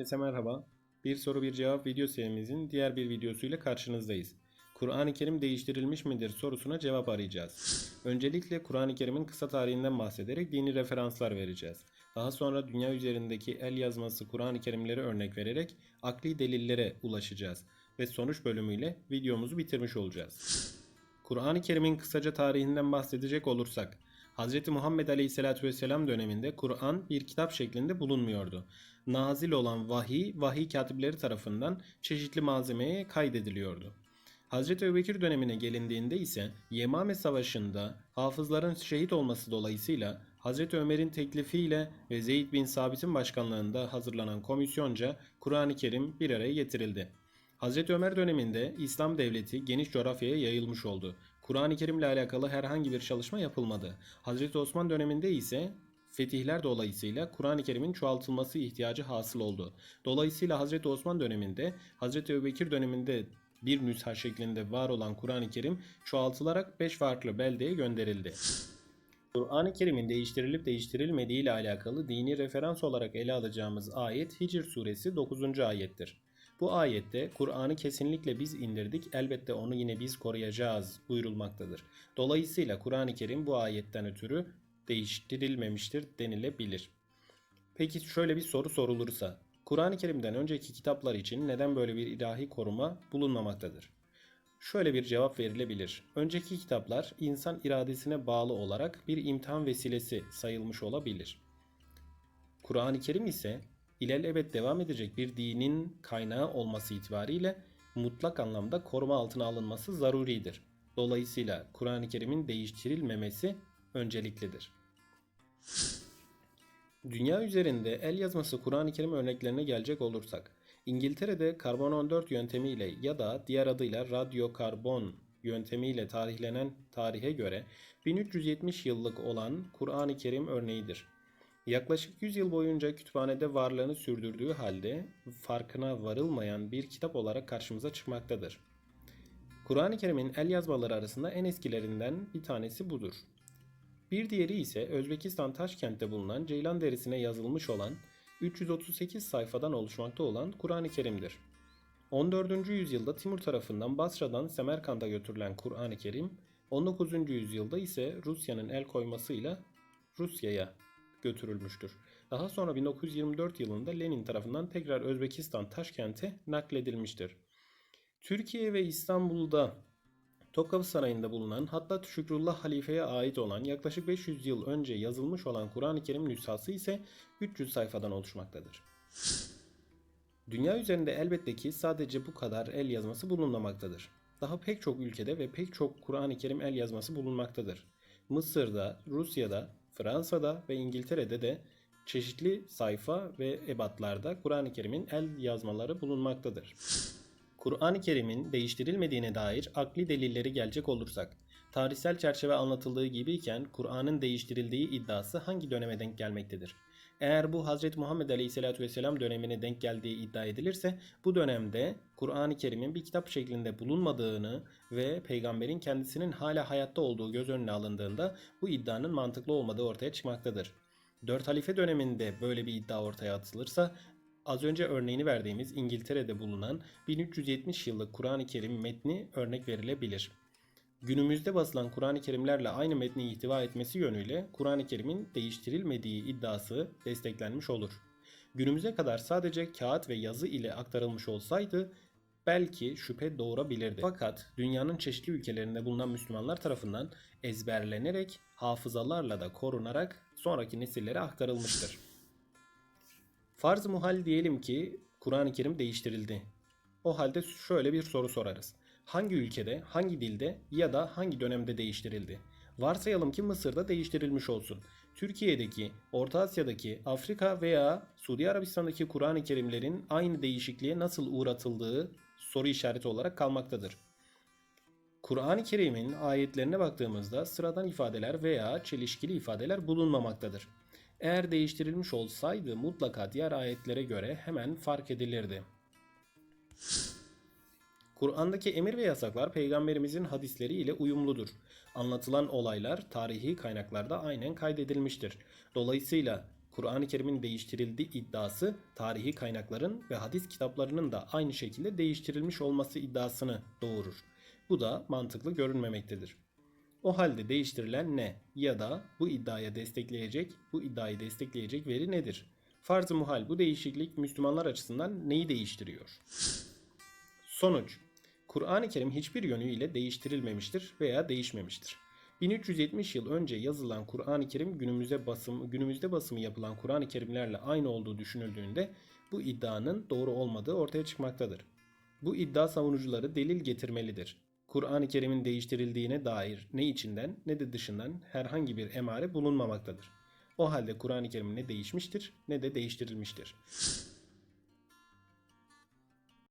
Herkese merhaba. Bir soru bir cevap video serimizin diğer bir videosuyla karşınızdayız. Kur'an-ı Kerim değiştirilmiş midir sorusuna cevap arayacağız. Öncelikle Kur'an-ı Kerim'in kısa tarihinden bahsederek dini referanslar vereceğiz. Daha sonra dünya üzerindeki el yazması Kur'an-ı Kerimleri örnek vererek akli delillere ulaşacağız. Ve sonuç bölümüyle videomuzu bitirmiş olacağız. Kur'an-ı Kerim'in kısaca tarihinden bahsedecek olursak, Hz. Muhammed Aleyhisselatü Vesselam döneminde Kur'an bir kitap şeklinde bulunmuyordu. Nazil olan vahiy, vahiy katipleri tarafından çeşitli malzemeye kaydediliyordu. Hz. Ebubekir dönemine gelindiğinde ise Yemame Savaşı'nda hafızların şehit olması dolayısıyla Hz. Ömer'in teklifiyle ve Zeyd bin Sabit'in başkanlığında hazırlanan komisyonca Kur'an-ı Kerim bir araya getirildi. Hz. Ömer döneminde İslam devleti geniş coğrafyaya yayılmış oldu. Kur'an-ı Kerim ile alakalı herhangi bir çalışma yapılmadı. Hz. Osman döneminde ise fetihler dolayısıyla Kur'an-ı Kerim'in çoğaltılması ihtiyacı hasıl oldu. Dolayısıyla Hz. Osman döneminde, Hz. Ebubekir döneminde bir nüsha şeklinde var olan Kur'an-ı Kerim çoğaltılarak 5 farklı beldeye gönderildi. Kur'an-ı Kerim'in değiştirilip değiştirilmediği ile alakalı dini referans olarak ele alacağımız ayet Hicr suresi 9. ayettir. Bu ayette Kur'an'ı kesinlikle biz indirdik elbette onu yine biz koruyacağız buyurulmaktadır. Dolayısıyla Kur'an-ı Kerim bu ayetten ötürü değiştirilmemiştir denilebilir. Peki şöyle bir soru sorulursa Kur'an-ı Kerim'den önceki kitaplar için neden böyle bir ilahi koruma bulunmamaktadır? Şöyle bir cevap verilebilir. Önceki kitaplar insan iradesine bağlı olarak bir imtihan vesilesi sayılmış olabilir. Kur'an-ı Kerim ise ilelebet devam edecek bir dinin kaynağı olması itibariyle mutlak anlamda koruma altına alınması zaruridir. Dolayısıyla Kur'an-ı Kerim'in değiştirilmemesi önceliklidir. Dünya üzerinde el yazması Kur'an-ı Kerim örneklerine gelecek olursak, İngiltere'de karbon 14 yöntemiyle ya da diğer adıyla radyokarbon yöntemiyle tarihlenen tarihe göre 1370 yıllık olan Kur'an-ı Kerim örneğidir. Yaklaşık 100 yıl boyunca kütüphanede varlığını sürdürdüğü halde farkına varılmayan bir kitap olarak karşımıza çıkmaktadır. Kur'an-ı Kerim'in el yazmaları arasında en eskilerinden bir tanesi budur. Bir diğeri ise Özbekistan Taşkent'te bulunan Ceylan derisine yazılmış olan 338 sayfadan oluşmakta olan Kur'an-ı Kerim'dir. 14. yüzyılda Timur tarafından Basra'dan Semerkant'a götürülen Kur'an-ı Kerim, 19. yüzyılda ise Rusya'nın el koymasıyla Rusya'ya götürülmüştür. Daha sonra 1924 yılında Lenin tarafından tekrar Özbekistan Taşkent'e nakledilmiştir. Türkiye ve İstanbul'da Topkapı Sarayı'nda bulunan hatta Şükrullah Halife'ye ait olan yaklaşık 500 yıl önce yazılmış olan Kur'an-ı Kerim nüshası ise 300 sayfadan oluşmaktadır. Dünya üzerinde elbette ki sadece bu kadar el yazması bulunmamaktadır. Daha pek çok ülkede ve pek çok Kur'an-ı Kerim el yazması bulunmaktadır. Mısır'da, Rusya'da, Fransa'da ve İngiltere'de de çeşitli sayfa ve ebatlarda Kur'an-ı Kerim'in el yazmaları bulunmaktadır. Kur'an-ı Kerim'in değiştirilmediğine dair akli delilleri gelecek olursak, tarihsel çerçeve anlatıldığı gibiyken Kur'an'ın değiştirildiği iddiası hangi döneme denk gelmektedir? Eğer bu Hz. Muhammed Aleyhisselatü Vesselam dönemine denk geldiği iddia edilirse bu dönemde Kur'an-ı Kerim'in bir kitap şeklinde bulunmadığını ve peygamberin kendisinin hala hayatta olduğu göz önüne alındığında bu iddianın mantıklı olmadığı ortaya çıkmaktadır. Dört halife döneminde böyle bir iddia ortaya atılırsa Az önce örneğini verdiğimiz İngiltere'de bulunan 1370 yıllık Kur'an-ı Kerim metni örnek verilebilir. Günümüzde basılan Kur'an-ı Kerimlerle aynı metni ihtiva etmesi yönüyle Kur'an-ı Kerim'in değiştirilmediği iddiası desteklenmiş olur. Günümüze kadar sadece kağıt ve yazı ile aktarılmış olsaydı belki şüphe doğurabilirdi. Fakat dünyanın çeşitli ülkelerinde bulunan Müslümanlar tarafından ezberlenerek hafızalarla da korunarak sonraki nesillere aktarılmıştır. Farz muhal diyelim ki Kur'an-ı Kerim değiştirildi. O halde şöyle bir soru sorarız. Hangi ülkede, hangi dilde ya da hangi dönemde değiştirildi? Varsayalım ki Mısır'da değiştirilmiş olsun. Türkiye'deki, Orta Asya'daki, Afrika veya Suudi Arabistan'daki Kur'an-ı Kerimlerin aynı değişikliğe nasıl uğratıldığı soru işareti olarak kalmaktadır. Kur'an-ı Kerim'in ayetlerine baktığımızda sıradan ifadeler veya çelişkili ifadeler bulunmamaktadır. Eğer değiştirilmiş olsaydı mutlaka diğer ayetlere göre hemen fark edilirdi. Kur'an'daki emir ve yasaklar peygamberimizin hadisleri ile uyumludur. Anlatılan olaylar tarihi kaynaklarda aynen kaydedilmiştir. Dolayısıyla Kur'an-ı Kerim'in değiştirildiği iddiası tarihi kaynakların ve hadis kitaplarının da aynı şekilde değiştirilmiş olması iddiasını doğurur. Bu da mantıklı görünmemektedir. O halde değiştirilen ne ya da bu iddiaya destekleyecek, bu iddiayı destekleyecek veri nedir? Farz-ı muhal bu değişiklik Müslümanlar açısından neyi değiştiriyor? Sonuç Kur'an-ı Kerim hiçbir yönüyle değiştirilmemiştir veya değişmemiştir. 1370 yıl önce yazılan Kur'an-ı Kerim günümüzde basım günümüzde basımı yapılan Kur'an-ı Kerimlerle aynı olduğu düşünüldüğünde bu iddianın doğru olmadığı ortaya çıkmaktadır. Bu iddia savunucuları delil getirmelidir. Kur'an-ı Kerim'in değiştirildiğine dair ne içinden ne de dışından herhangi bir emare bulunmamaktadır. O halde Kur'an-ı Kerim ne değişmiştir ne de değiştirilmiştir.